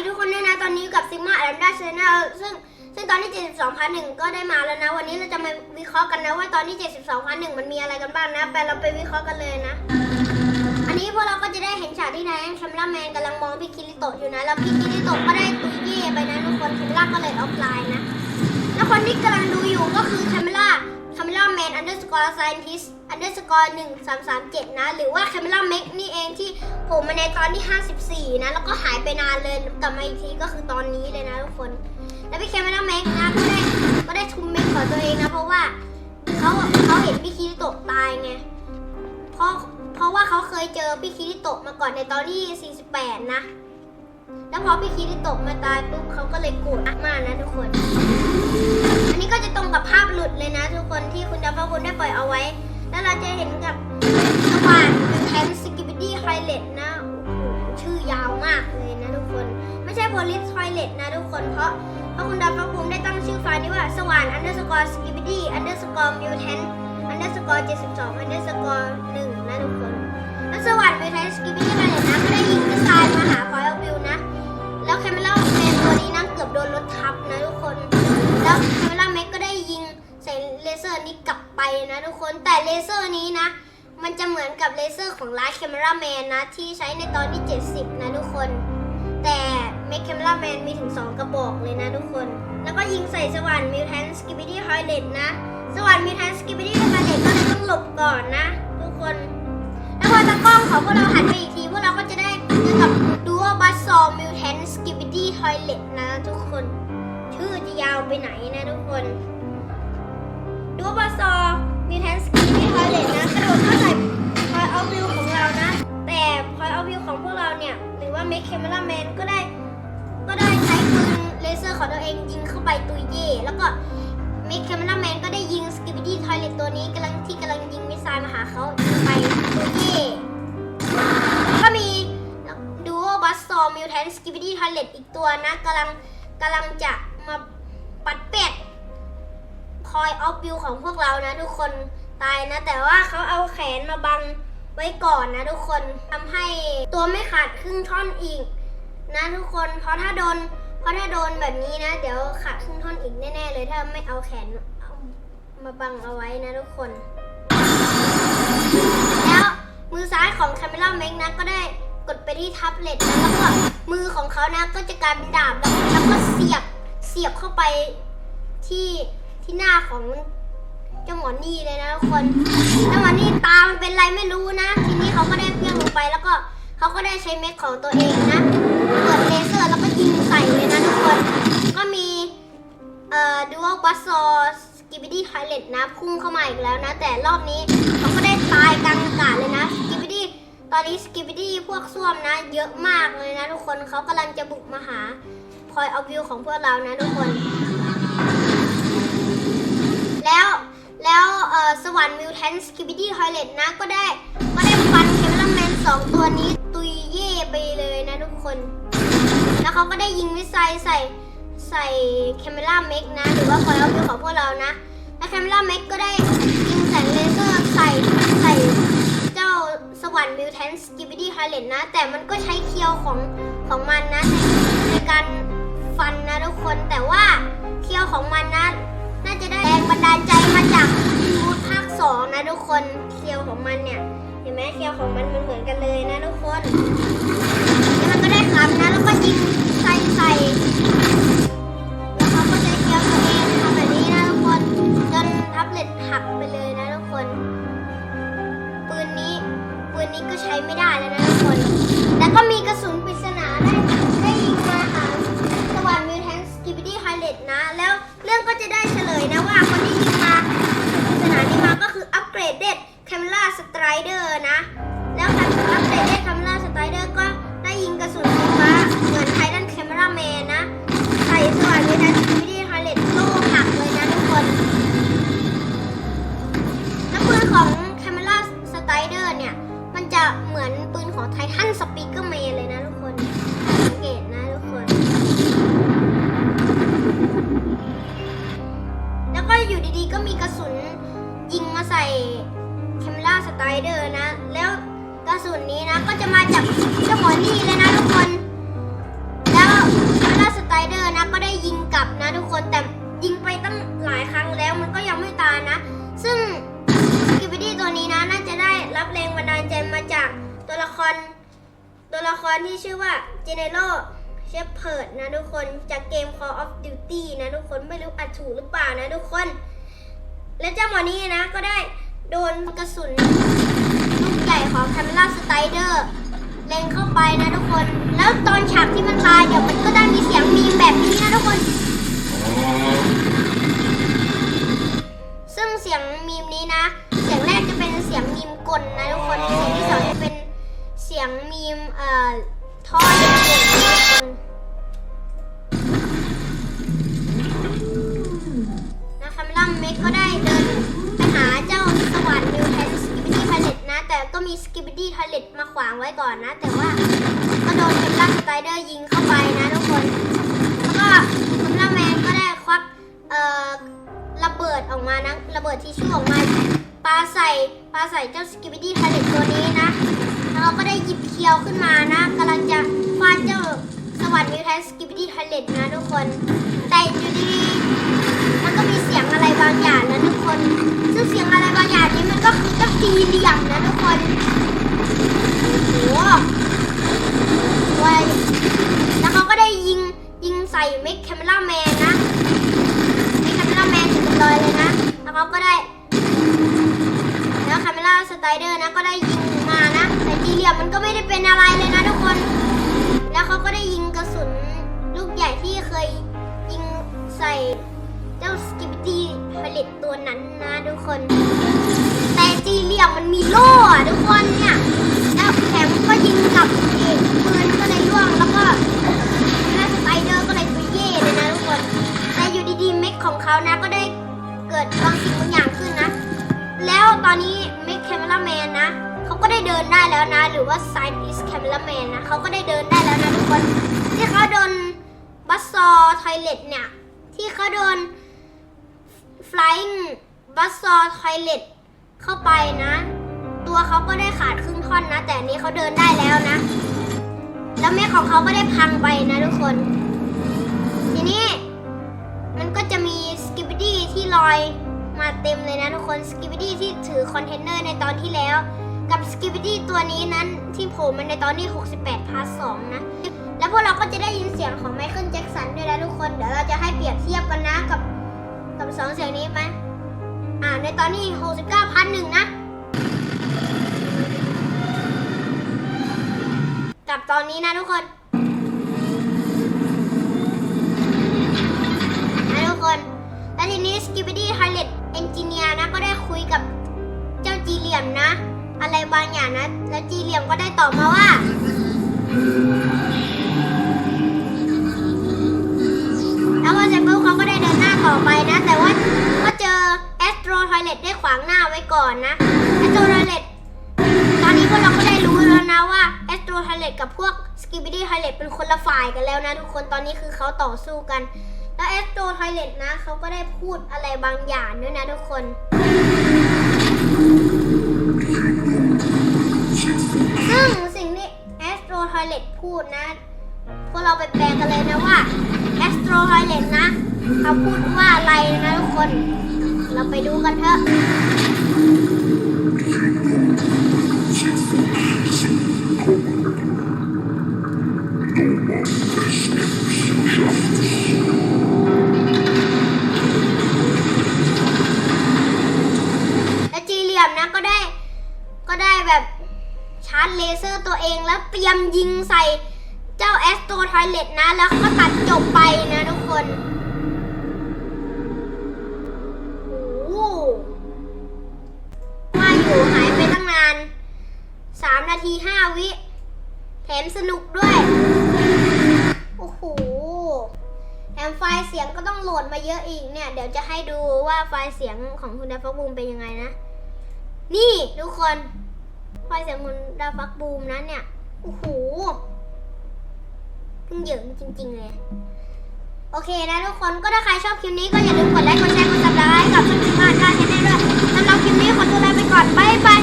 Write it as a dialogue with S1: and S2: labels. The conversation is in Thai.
S1: ดีทุกคนด้วยนะตอนนี้กับซิกมาแอมด้าชแนลซึ่งซึ่งตอนที่72พันหนึ่งก็ได้มาแล้วนะ วันนี้เราจะมาวิเคราะห์กันนะว่าตอนที่72พันหนึ่งมันมีอะไรกันบ้างนะไปเราไปวิเคราะห์กันเลยนะ อันนี้พวกเราก็จะได้เห็นฉากที่นายแคมราแมนกำลังมองพี่คิริโตะอยู่นะแล้วพี่คิริโตะก็ได้ตุยเย่ไปนะทุกคนแคมราก็เลยออฟไลน์นะ แล้วคนที่กำลังดูอยู่ก็คือแคมราแค มราแมนอันเดอร์สกอร์ไซน์ทิสอันเดอร์สกอร์หนึ่งสามสามเจ็ดนะ หรือว่าแคมราเมกนี่เองที่โผล่มาในตอนที่ 54 นะ แล้วก็หายไปนานเลยกลับมาอีกทีก็คือตอนนี้เลยนะทุกคน แล้วพี่แคมราเมกนะก็ได้ก็ได้ทุมเมกของตัวเองนะ เพราะว่าเขาเขาเห็นพี่คิริโตะตายไง เพราะเพราะว่าเขาเคยเจอพี่คิริโตะมาก่อนในตอนที่ 48 นะ แล้วพอพี่คิริโตะมาตายปุ๊บเขาก็เลยโกรธมากนะทุกคน อันนี้ก็จะตรงกับภาพหลุดเลยนะทุกคนที่คุณดับเบิลคุณได้ปล่อยเอาไว้ แล้วเราจะเห็นกับสว่านเป็นแทนสกิบิดี้ไฮเลตนะโอ้โหชื่อยาวมากเลยนะทุกคน ไม่ใช่โพลิสไฮเลตนะทุกคน เพราะเพราะคุณดับเบิลคุณได้ตั้งชื่อไฟล์นี้ว่าสว่านอันเดอร์สกอร์สกิบิดี้อันเดอร์สกอร์มิวแทนอันเดอร์สกอร์72อันเดอร์สกอร์1นะทุกคน แล้วสว่านมิวแทนสกิบิดี้ไฮ ลนะทุกคนแต่เลเซอร์นี้นะ มันจะเหมือนกับเลเซอร์ของลา s แคมเมล่าแมนนะ ที่ใช้ในตอนที่ 70 นะทุกคน แต่เมคแคมเมล่าแมนมีถึง 2 กระบอกเลยนะทุกคน แล้วก็ยิงใส่สว่านมิวแทนสกิบิดี้ไฮเลตนะ สว่านมิวแทนสกิบิดี้ไฮเลตก็ต้องหลบก่อนนะ ทุกคน แล้วพอตากล้องของพวกเราหันไปอีกที พวกเราก็จะได้เจอกับดูว่าบัสซอลมิวแทนสกิบิดี้ทอยเลตนะทุกคน ชื่อจะยาวไปไหนนะทุกคนดูว่าบัสซอ นสกิบิดี้ทอเลตอีกตัวนะกำลังกำลังจะมาปัดเป็ดคอยออฟวิวของพวกเรานะ ทุกคนตายนะ แต่ว่าเขาเอาแขนมาบังไว้ก่อนนะทุกคนทำให้ตัวไม่ขาดครึ่งท่อนอีก นะทุกคนเพราะถ้าโดนเพราะถ้าโดนแบบนี้นะ เดี๋ยวขาดครึ่งท่อนอีกแน่ๆเลยถ้าไม่เอาแขนเอามาบังเอาไว้นะทุกคน แล้วมือซ้ายของคาเมล่าเมกนะก็ได้ ดไปที่แท็บเล็ตนะแล้วก็มือของเขานะก็จะกลายเป็นดาบแล้วแล้วก็เสียบเสียบเข้าไปที่ที่หน้าของเจ้าหมอนี่เลยนะทุกคนเจ้าหมอนี่ตามันเป็นไรไม่รู้นะ ทีนี้เขาก็ได้เพี้ยงลงไปแล้วก็เขาก็ได้ใช้เม็ดของตัวเองนะเปิดเลเซอร์แล้วก็ยิงใส่เลยนะทุกคน ก็มีเอ่อดูว่าบัสซอสกิบิดี้ไทเลตนะพุ่งเข้ามาอีกแล้วนะ แต่รอบนี้เขาก็ได้ตายกลางอากาศเลยนะสกิบิดี้ ตอนนี้สกิบิดี้พวกส้วมนะ เยอะมากเลยนะทุกคนเขากำลังจะบุกมาหาพอยเอาวิวของพวกเรานะทุกคน แล้วแล้วสวรรค์มิวแทนสกิบิดี้ไทเลตนะก็ได้ก็ได้ฟันเคเมลแมนสองตัวนี้ตุยเย่ไปเลยนะทุกคน แล้วเขาก็ได้ยิงมิสไซล์ใส่ใส่แคมเมล่าเมกนะ หรือว่าคอยเอาวิวของพวกเรานะ แล้วแคมเมล่าเมกก็ได้ยิงแสงเลเซอร์ใส่ สวรรค์มิวแทนสกิบิดี้ไฮเลตนะ แต่มันก็ใช้เคียวของของมันนะในในการฟันนะทุกคนแต่ว่าเคียวของมันนะน่าจะได้แรงบันดาลใจมาจากมูดภาคสองนะทุกคนเคียวของมันเนี่ยเห็นไหมเคียวของมันมันเหมือนกันเลยนะทุกคนแล้วมันก็ได้คำนะแล้วก็ยิงใส่ใส่ รดเด็ดแคมราสไตรเดอร์นะ แล้วการอัปเกรดเด็ดแคมราสไตรเดอร์ก็ได้ยิงกระสุนไฟฟ้าเหมือนไททันแคมราแมนนะ ใส่สว่านมิวแทนสกิบิดี้ไฮเลตโล่หักเลยนะทุกคนแล้วปืนของ Camera Strider เนี่ย มันจะเหมือนปืนของไททันสปีกเกอร์แมนเลยนะทุกคนสังเกตนะทุกคน แล้วก็อยู่ดีๆก็มีกระสุน ยิงมาใส่ Camera Strider นะ แล้วกระสุนนี้นะก็จะมาจากเจ้าหมอนี่เลยนะทุกคน แล้วลับนะทุกคนแต่ยิงไปตั้งหลายครั้งแล้วมันก็ยังไม่ตายนะ ซึ่งกิปปี้ตัวนี้นะน่าจะได้รับแรงบันดาลใจมาจากตัวละคร ตัวละครที่ชื่อว่า General Shepherd นะทุกคนจากเกม Call of Duty นะทุกคนไม่รู้อัดถูกหรือเปล่านะทุกคน และเจ้าหมอนี้นะก็ได้โดนกระสุนลูกใหญ่ของ Camera Strider เล็งเข้าไปนะทุกคน แล้วตอนฉากที่มันตายเดี๋ยวมันก็ได้มีเสียงมีมแบบนี้นะทุกคน ซึ่งเสียงมีมนี้นะ เสียงแรกจะเป็นเสียงมีมกลนะทุกคน เสียงที่สองจะเป็นเสียงมีมเอ่อท่อเด็ก ก็มีสกิปปี้ทาเลตมาขวางไว้ก่อนนะ แต่ว่าก็โดนคาเมล่าสไตเดอร์ยิงเข้าไปนะทุกคน แล้วก็คาเมล่าแมนก็ได้ควักเอ่อระเบิดออกมานะระเบิดที่ชั่วออกมาปาใส่ปาใส่เจ้าสกิปปี้ทาเลตตัวนี้นะแล้วเขาก็ได้หยิบเคียวขึ้นมานะกำลังจะฟาดเจ้าสวัสดิ์มิวแทนสกิปปี้ทาเลตนะทุกคน แต่อยู่ดี อะไรบางอย่างนะทุกคนซึ่งเสียงอะไรบางอย่างนี้มันก็คือเจ้าตีเหลี่ยมนะทุกคนโอ้โหแล้วเขาก็ได้ยิงยิงใส่เมคแคมเมล่าแมนนะมีคาเมล่าแมนถึงลอยเลยนะ แล้วเขาก็ได้ แล้วคาเมล่าสไตเดอร์นะก็ได้ยิงมานะ แต่จีเหลี่ยมมันก็ไม่ได้เป็นอะไรเลยนะทุกคน แล้วเขาก็ได้ยิงกระสุนลูกใหญ่ที่เคยยิงใส่ จีผลิตตัวนั้นนะทุกคน แต่จีเหลี่ยมมันมีโล่อะทุกคนเนี่ยแล้วแถมก็ยิงกลับเอีกปืนก็เลยร่วงแล้วก็แล้วสไตเดอร์ก็เลยตัวเย่เลยนะทุกคน แต่อยู่ดีๆเมคของเขานะก็ได้เกิดบางสิ่งบางอย่างขึ้นนะ แล้วตอนนี้เมคแคมเมราแมนนะเขาก็ได้เดินได้แล้วนะ หรือว่า Side is Camera Man นะเขาก็ได้เดินได้แล้วนะทุกคนที่เขาโดนบัสซอไทเลตเนี่ยที่เขาโดน Flying บัสซอไทเลตเข้าไปนะ ตัวเขาก็ได้ขาดครึ่งท่อนนะ แต่อันนี้เขาเดินได้แล้วนะ แล้วเมคของเขาก็ได้พังไปนะทุกคน ทีนี้ มันก็จะมีสกิปปี้ที่ลอยมาเต็มเลยนะทุกคนสกิปปี้ที่ถือคอนเทนเนอร์ในตอนที่แล้ว กับสกิปปี้ตัวนี้นั้นที่โผล่มาในตอนที่ 68พาร์ท2นะแล้วพวกเราก็จะได้ยินเสียงของไมเคิลแจ็กสันด้วยนะทุกคน เดี๋ยวเราจะให้เปรียบเทียบกันนะกับ สองเสียงนี้ไหมอ่าในตอนที่69พาร์ทหนึ่งนะ กับตอนนี้นะทุกคนนะทุกคน แล้วทีนี้ Skibidi Toilet Engineer นะก็ได้คุยกับเจ้าจีเหลี่ยมนะ อะไรบางอย่างนะ แล้วจีเหลี่ยมก็ได้ตอบมาว่า ต่อไปนะ แต่ว่าก็เจอ Astro Toilet ได้ขวางหน้าไว้ก่อนนะ Astro Toilet ตอนนี้พวกเราก็ได้รู้แล้วนะว่า Astro Toilet กับพวก Skibidi Toilet เป็นคนละฝ่ายกันแล้วนะทุกคนตอนนี้คือเขาต่อสู้กัน แล้ว Astro Toilet นะเขาก็ได้พูดอะไรบางอย่างด้วยนะทุกคนซึ่งสิ่งที่ Astro Toilet พูดนะพวกเราไปแปลกันเลยนะว่า Astro Toilet นะเขาพูดว่าอะไรนะทุกคน เราไปดูกันเถอะแล้วจีเหลี่ยมนะก็ได้ก็ได้แบบชาร์จเลเซอร์ตัวเองแล้วเตรียมยิงใส่ แอสโตทอยเลตนะ แล้วก็ตัดจบไปนะทุกคนโอ้โหว่าอยู่หายไปตั้งนานสามนาทีห้าวิแถมสนุกด้วย โอ้โหแถมไฟล์เสียงก็ต้องโหลดมาเยอะอีกเนี่ย เดี๋ยวจะให้ดูว่าไฟล์เสียงของคุณดาฟักบูมเป็นยังไงนะ นี่ทุกคนไฟล์เสียงคุณดาฟักบูมนะเนี่ย โอ้โห เพิ่งเหยิงจริงๆเลย โอเคนะทุกคนก็ถ้าใครชอบคลิปนี้ก็อย่าลืมกดไลค์กดแชร์กดซับสไครต์กับช่องทางานได้แน่ๆด้วยสำหรับคลิปนี้ขอตัวลาไปก่อน บ๊ายบาย